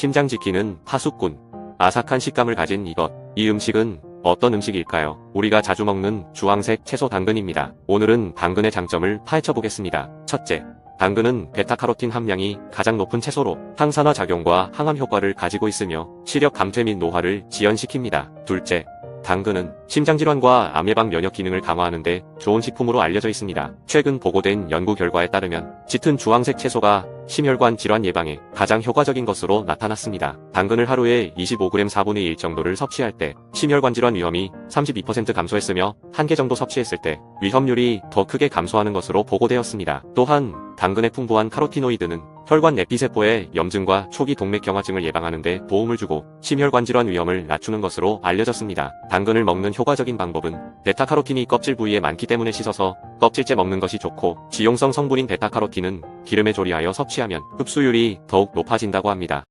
심장 지키는 파수꾼. 아삭한 식감을 가진 이것. 이 음식은 어떤 음식일까요? 우리가 자주 먹는 주황색 채소 당근입니다. 오늘은 당근의 장점을 파헤쳐 보겠습니다. 첫째, 당근은 베타카로틴 함량이 가장 높은 채소로 항산화 작용과 항암 효과를 가지고 있으며 시력 감퇴 및 노화를 지연시킵니다. 둘째, 당근은 심장질환과 암 예방 면역 기능을 강화하는데 좋은 식품으로 알려져 있습니다. 최근 보고된 연구 결과에 따르면 짙은 주황색 채소가 심혈관 질환 예방에 가장 효과적인 것으로 나타났습니다. 당근을 하루에 25g 4분의 1 정도를 섭취할 때 심혈관 질환 위험이 32% 감소했으며 한 개 정도 섭취했을 때 위험률이 더 크게 감소하는 것으로 보고되었습니다. 또한 당근의 풍부한 카로티노이드는 혈관 내피세포의 염증과 초기 동맥경화증을 예방하는 데 도움을 주고 심혈관 질환 위험을 낮추는 것으로 알려졌습니다. 당근을 먹는 효과적인 방법은 베타카로틴이 껍질 부위에 많기 때문에 씻어서 껍질째 먹는 것이 좋고 지용성 성분인 베타카로틴은 기름에 조리하여 섭취하면 흡수율이 더욱 높아진다고 합니다.